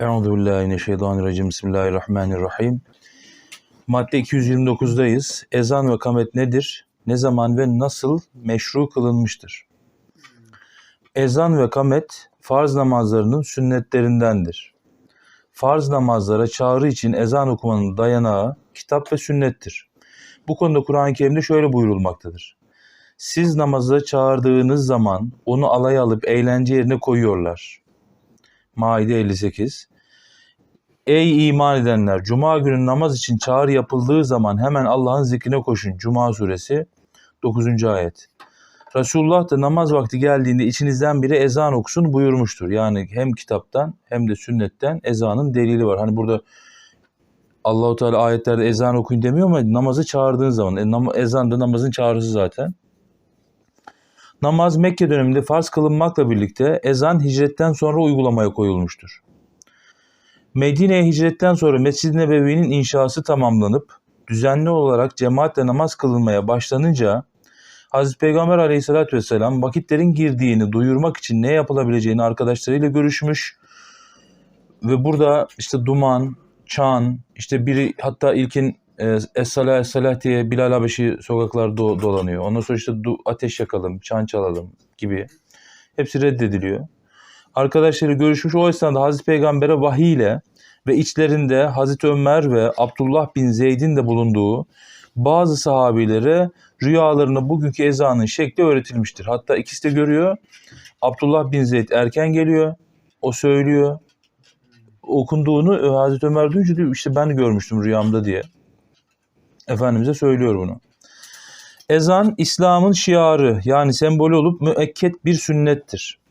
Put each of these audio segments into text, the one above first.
Euzu billahi mineşşeytanirracim. Bismillahirrahmanirrahim. Madde 229'dayız. Ezan ve kamet nedir? Ne zaman ve nasıl meşru kılınmıştır? Ezan ve kamet farz namazlarının sünnetlerindendir. Farz namazlara çağrı için ezan okumanın dayanağı kitap ve sünnettir. Bu konuda Kur'an-ı Kerim'de şöyle buyurulmaktadır. Siz namaza çağırdığınız zaman onu alay alıp eğlence yerine koyuyorlar. Maide 58 Ey iman edenler! Cuma günü namaz için çağrı yapıldığı zaman hemen Allah'ın zikrine koşun. Cuma suresi 9. ayet. Resulullah da namaz vakti geldiğinde içinizden biri ezan okusun buyurmuştur. Yani hem kitaptan hem de sünnetten ezanın delili var. Hani burada Allahu Teala ayetlerde ezan okuyun demiyor ama namazı çağırdığın zaman e, nam- ezan da namazın çağrısı zaten. Namaz Mekke döneminde farz kılınmakla birlikte ezan hicretten sonra uygulamaya koyulmuştur. Medine'ye hicretten sonra Mescid-i Nebevi'nin inşası tamamlanıp düzenli olarak cemaatle namaz kılınmaya başlanınca Hazreti Peygamber aleyhissalatü vesselam vakitlerin girdiğini duyurmak için ne yapılabileceğini arkadaşlarıyla görüşmüş ve burada işte duman, çan, işte biri hatta ilkin e, Es-Salah Es-Salah diye Bilal Habeşi sokaklarda do- dolanıyor. Ondan sonra işte ateş yakalım, çan çalalım gibi. Hepsi reddediliyor. Arkadaşları görüşmüş. O esnada Hazreti Peygamber'e vahiy ile ve içlerinde Hazreti Ömer ve Abdullah bin Zeyd'in de bulunduğu bazı sahabilere rüyalarına bugünkü ezanın şekli öğretilmiştir. Hatta ikisi de görüyor. Abdullah bin Zeyd erken geliyor. O söylüyor. Okunduğunu e, Hazreti Ömer duyunca diyor işte ben görmüştüm rüyamda diye. Efendimiz'e söylüyor bunu. Ezan İslam'ın şiarı yani sembolü olup müekket bir sünnettir.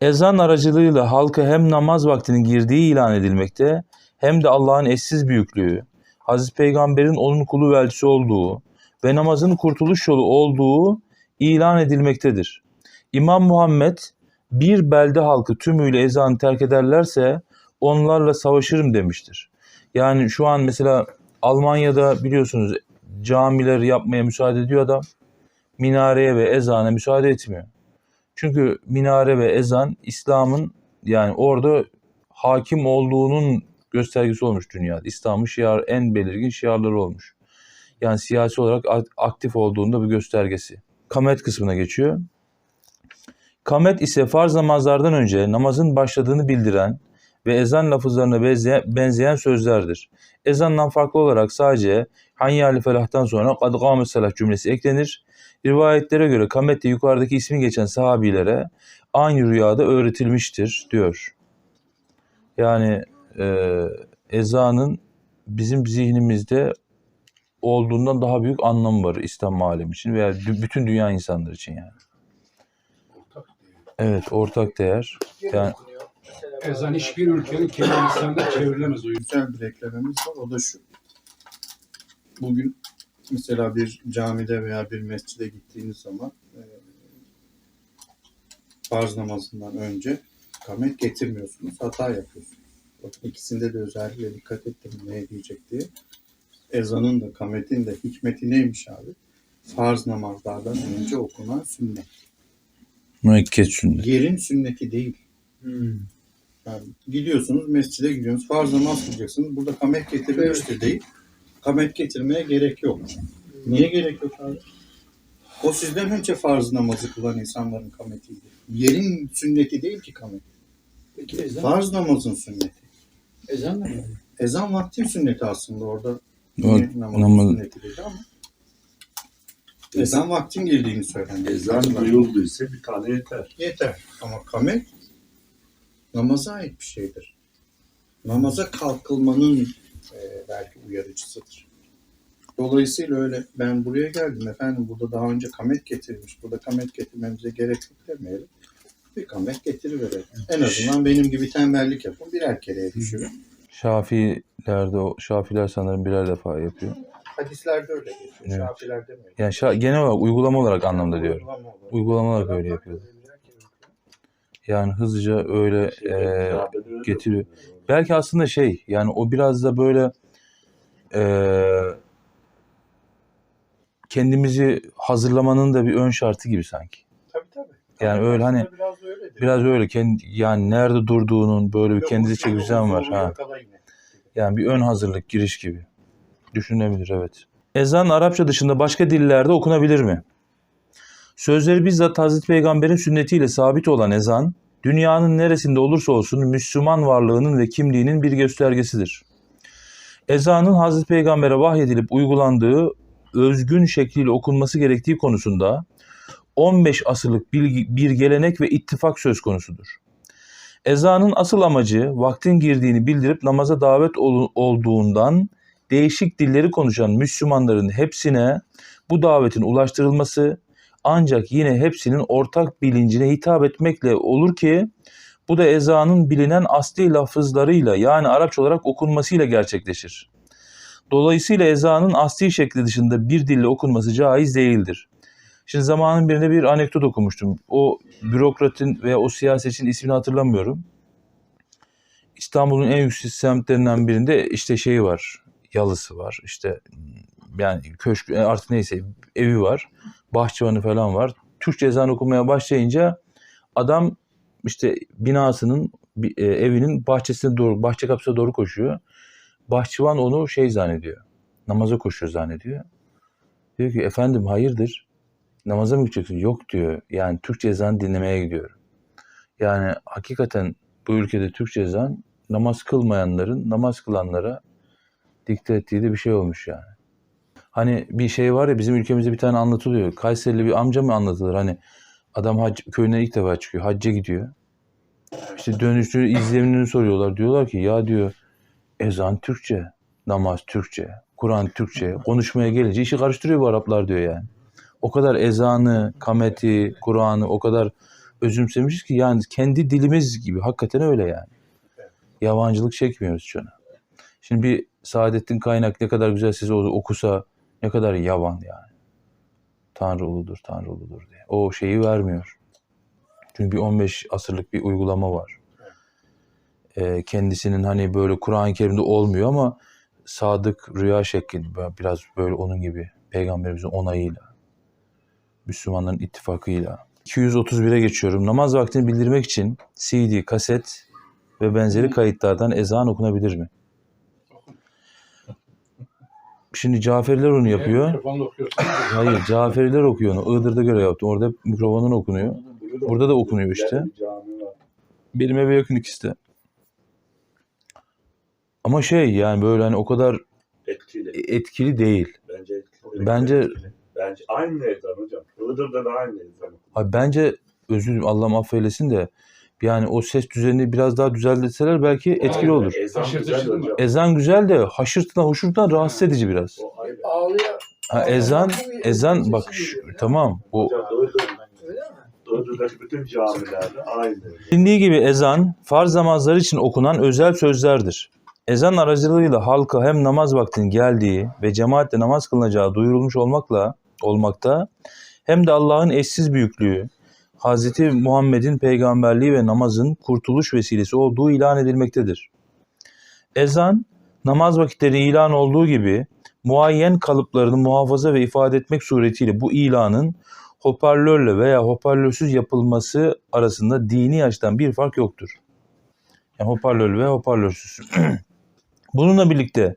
Ezan aracılığıyla halka hem namaz vaktinin girdiği ilan edilmekte hem de Allah'ın eşsiz büyüklüğü, Hazreti Peygamber'in onun kulu ve elçisi olduğu ve namazın kurtuluş yolu olduğu ilan edilmektedir. İmam Muhammed bir belde halkı tümüyle ezanı terk ederlerse onlarla savaşırım demiştir. Yani şu an mesela Almanya'da biliyorsunuz camileri yapmaya müsaade ediyor adam. Minareye ve ezana müsaade etmiyor. Çünkü minare ve ezan İslam'ın yani orada hakim olduğunun göstergesi olmuş dünyada. İslam'ın şiar en belirgin şiarları olmuş. Yani siyasi olarak ak- aktif olduğunda bir göstergesi. Kamet kısmına geçiyor. Kamet ise farz namazlardan önce namazın başladığını bildiren ve ezan lafızlarına benzeyen, benzeyen sözlerdir. Ezandan farklı olarak sadece Hayyâli felahtan sonra kad gâmet salah cümlesi eklenir. Rivayetlere göre kamet de yukarıdaki ismi geçen sahabilere aynı rüyada öğretilmiştir diyor. Yani e, ezanın bizim zihnimizde olduğundan daha büyük anlamı var İslam alemi için veya bütün dünya insanları için yani. Evet ortak değer. Yani Ezan hiçbir ülkenin kendi lisanına çevrilemez o yüzden. güzel bir eklememiz var. O da şu. Bugün mesela bir camide veya bir mescide gittiğiniz zaman e, farz namazından önce kamet getirmiyorsunuz. Hata yapıyorsunuz. Bakın ikisinde de özellikle dikkat ettim ne diyecek diye. Ezanın da kametin de hikmeti neymiş abi? Farz namazlardan önce okunan sünnet. müekket sünnet. Yerin sünneti değil. Yani gidiyorsunuz mescide gidiyorsunuz. Farz namaz kılacaksınız. Burada kamet getirilmiştir değil. Kamet getirmeye gerek yok. Niye gerek yok abi? O sizden önce farz namazı kılan insanların kametiydi. Yerin sünneti değil ki kamet. Peki ezan, Farz namazın sünneti. ezan ne? Ezan vaktin sünneti aslında orada. Namazın namaz- sünneti dedi ama. Ezan vaktin girdiğini söylendi. Ezan duyulduysa bir tane yeter. Yeter. Ama kamet namaza ait bir şeydir. Namaza kalkılmanın e, belki uyarıcısıdır. Dolayısıyla öyle ben buraya geldim efendim burada daha önce kamet getirilmiş. Burada kamet getirmemize gerek yok demeyelim. Bir kamet getiriverelim. En azından benim gibi tembellik yapın. Birer kereye düşürün. Şafilerde o Şafiler sanırım birer defa yapıyor. Hadislerde öyle geçiyor. Evet. Şafiler demiyor. Yani şa- genel olarak uygulama olarak anlamda diyorum. Uygulama olarak. Uygulama olarak öyle yapıyor. Yani hızlıca öyle e, getiriyor. Belki aslında şey yani o biraz da böyle e, kendimizi hazırlamanın da bir ön şartı gibi sanki. Tabii tabii. Yani öyle hani biraz öyledir. biraz öyle kendi yani nerede durduğunun böyle bir kendisi uçtu, çeki düzen var. Ha. Yani bir ön hazırlık giriş gibi. Düşünebilir evet. Ezan Arapça dışında başka dillerde okunabilir mi? Sözleri bizzat Hazreti Peygamber'in sünnetiyle sabit olan ezan, dünyanın neresinde olursa olsun Müslüman varlığının ve kimliğinin bir göstergesidir. Ezanın Hazreti Peygamber'e vahyedilip uygulandığı özgün şekliyle okunması gerektiği konusunda 15 asırlık bir gelenek ve ittifak söz konusudur. Ezanın asıl amacı vaktin girdiğini bildirip namaza davet ol- olduğundan değişik dilleri konuşan Müslümanların hepsine bu davetin ulaştırılması ancak yine hepsinin ortak bilincine hitap etmekle olur ki bu da ezanın bilinen asli lafızlarıyla yani Arapça olarak okunmasıyla gerçekleşir. Dolayısıyla ezanın asli şekli dışında bir dille okunması caiz değildir. Şimdi zamanın birinde bir anekdot okumuştum. O bürokratın veya o siyasetçinin ismini hatırlamıyorum. İstanbul'un en yüksek semtlerinden birinde işte şeyi var. Yalısı var. İşte yani köşk artık neyse evi var. Bahçıvanı falan var. Türkçe ezan okumaya başlayınca adam işte binasının e, evinin bahçesine doğru bahçe kapısına doğru koşuyor. Bahçıvan onu şey zannediyor. Namaza koşuyor zannediyor. Diyor ki efendim hayırdır? Namaza mı gideceksin? Yok diyor. Yani Türkçe ezan dinlemeye gidiyorum. Yani hakikaten bu ülkede Türkçe ezan namaz kılmayanların namaz kılanlara dikte ettiği de bir şey olmuş yani. Hani bir şey var ya bizim ülkemizde bir tane anlatılıyor. Kayserili bir amca mı anlatılır? Hani adam hac, köyüne ilk defa çıkıyor. Hacca gidiyor. İşte dönüşü izlenimini soruyorlar. Diyorlar ki ya diyor ezan Türkçe, namaz Türkçe, Kur'an Türkçe. Konuşmaya gelince işi karıştırıyor bu Araplar diyor yani. O kadar ezanı, kameti, Kur'an'ı o kadar özümsemişiz ki yani kendi dilimiz gibi. Hakikaten öyle yani. Yabancılık çekmiyoruz ona. Şimdi bir Saadettin Kaynak ne kadar güzel size okusa ne kadar yavan yani. Tanrı uludur, Tanrı uludur diye. O şeyi vermiyor. Çünkü bir 15 asırlık bir uygulama var. Ee, kendisinin hani böyle Kur'an-ı Kerim'de olmuyor ama sadık rüya şeklinde biraz böyle onun gibi peygamberimizin onayıyla Müslümanların ittifakıyla. 231'e geçiyorum. Namaz vaktini bildirmek için CD, kaset ve benzeri kayıtlardan ezan okunabilir mi? Şimdi Caferiler onu yapıyor. Mikrofonla okuyorsun. Hayır, Caferiler okuyor onu. Iğdır'da göre yaptım. Orada hep mikrofondan okunuyor. Burada da okunuyor işte. Benim eve yakın ikisi de. Ama şey yani böyle hani o kadar Etkili. etkili değil. Bence etkili. Bence Bence aynı ezan hocam. Iğdır'da da aynı ezan. Abi bence özür dilerim Allah'ım affeylesin de yani o ses düzenini biraz daha düzeltseler belki etkili olur. Ezan güzel hocam. Ezan güzel de haşırtına hoşurtuna rahatsız edici biraz. Ağlıyor. Ha, ezan ezan bak şu- tamam o Hocam Iğdır, Öyle mi? Iğdır'daki bütün camilerde aynı. Bilindiği gibi ezan farz namazlar için okunan özel sözlerdir. Ezan aracılığıyla halka hem namaz vaktinin geldiği ve cemaatle namaz kılınacağı duyurulmuş olmakla olmakta hem de Allah'ın eşsiz büyüklüğü, Hz. Muhammed'in peygamberliği ve namazın kurtuluş vesilesi olduğu ilan edilmektedir. Ezan, namaz vakitleri ilan olduğu gibi muayyen kalıplarını muhafaza ve ifade etmek suretiyle bu ilanın hoparlörle veya hoparlörsüz yapılması arasında dini açıdan bir fark yoktur. Yani hoparlörlü ve hoparlörsüz. Bununla birlikte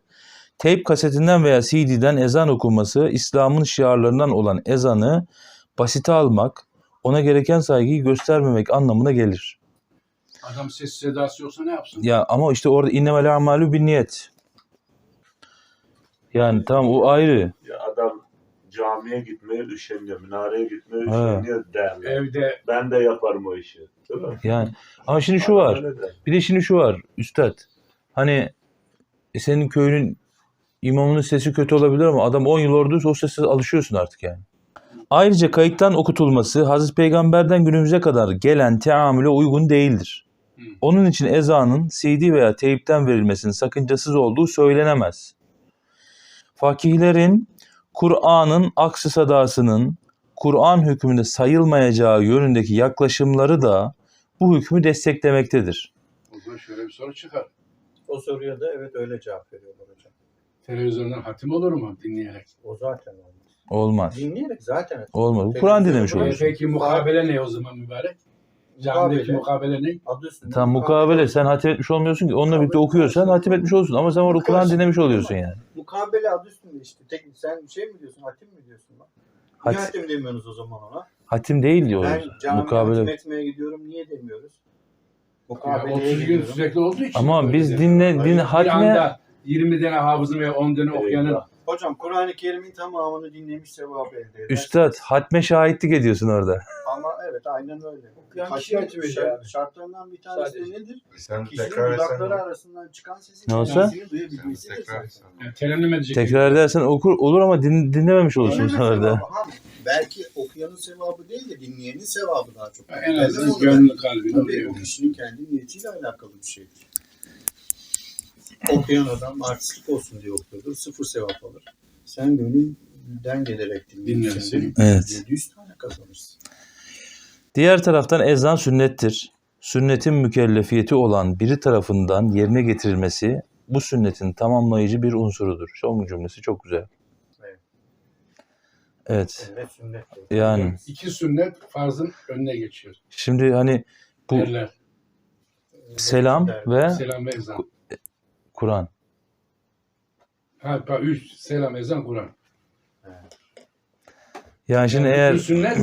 teyp kasetinden veya CD'den ezan okunması İslam'ın şiarlarından olan ezanı basite almak, ona gereken saygıyı göstermemek anlamına gelir. Adam ses sedası yoksa ne yapsın? Ya ama işte orada innemel amalu bin niyet. Yani tamam o ayrı. Ya adam camiye gitmeye üşeniyor, minareye gitmeye üşeniyor derler. Evde Ben de yaparım o işi. Değil mi? Yani ama şimdi şu var. Bir de şimdi şu var üstad. Hani e, senin köyünün imamının sesi kötü olabilir ama adam 10 yıl oradaysa o sese alışıyorsun artık yani. Ayrıca kayıttan okutulması Hazreti Peygamber'den günümüze kadar gelen teamüle uygun değildir. Hı. Onun için ezanın CD veya teypten verilmesinin sakıncasız olduğu söylenemez. Fakihlerin Kur'an'ın aksı sadasının Kur'an hükmünde sayılmayacağı yönündeki yaklaşımları da bu hükmü desteklemektedir. o zaman şöyle bir soru çıkar. O soruya da evet öyle cevap veriyorlar hocam. Televizyondan hatim olur mu dinleyerek? O zaten olmaz. Olmaz. Dinleyerek zaten. Olmaz. Kur'an dinlemiş oluyorsun. peki mukabele ne o zaman mübarek? Camideki mukabele ne? Adı üstünde. Tam mukabele sen hatim etmiş olmuyorsun ki. Onunla birlikte okuyorsan hatim etmiş olsun. Ama sen orada Kur'an dinlemiş oluyorsun yani. Mukabele adı üstünde işte. Tek, sen şey mi diyorsun? Hatim mi diyorsun? Lan? Niye Hat- hatim demiyorsunuz o zaman ona? hatim değil Ben diyoruz. camiye hatim Mukabele. etmeye gidiyorum. Niye demiyoruz? Mukabeleye 30 gün gidiyorum. sürekli olduğu için. Ama biz dinle, din Bir hatme anda 20 tane hafızın veya 10 tane okuyanın Hocam Kur'an-ı Kerim'in tamamını dinlemiş sevabı elde eder. üstad hatme şahitlik ediyorsun orada. Ama evet aynen öyle. Okuyan kişi ediyor şart-. Şartlarından bir tanesi Sadece. de nedir? Sen Kişinin tekrar dudakları arasından çıkan sesi Ne olsa? kendisini Sen duyabilmesidir tekrar zaten. etsene. yani terennüm edecek. Tekrar edersen okur olur ama din, dinlememiş olursun Dinleme sen orada. sevabı, ha, Belki okuyanın sevabı değil de dinleyenin sevabı daha çok. En azından olur. gönlü kalbi. Tabii o kişinin kendi niyetiyle alakalı bir şeydir. Okuyan adam artistlik olsun diye okuyordur. Sıfır sevap alır. Sen gönülden gelerek dinlersin. Evet. 700 tane kazanırsın. Diğer taraftan ezan sünnettir. Sünnetin mükellefiyeti olan biri tarafından yerine getirilmesi bu sünnetin tamamlayıcı bir unsurudur. Son cümlesi çok güzel. Evet. Evet. Sünnet sünnettir. Yani İki sünnet farzın önüne geçiyor. şimdi hani bu Derler. selam ve Selam ve ezan. Kur'an. Ha, pa, üç. Selam, ezan, Kur'an. Yani şimdi Yani eğer sünnet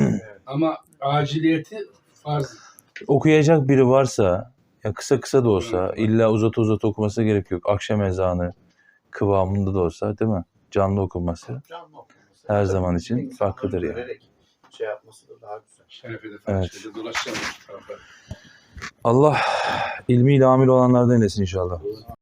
ama aciliyeti farz. okuyacak biri varsa ya kısa kısa da olsa illa uzat uzat okuması gerek yok. Akşam ezanı kıvamında da olsa değil mi? Canlı okunması. Canlı okuması. Her zaman için insanların farklıdır yani. görerek Şey yapması da daha güzel. Falan Evet. şeyde dolaşacağım. bu tarafa. Allah ilmiyle amil olanlardan eylesin inşallah.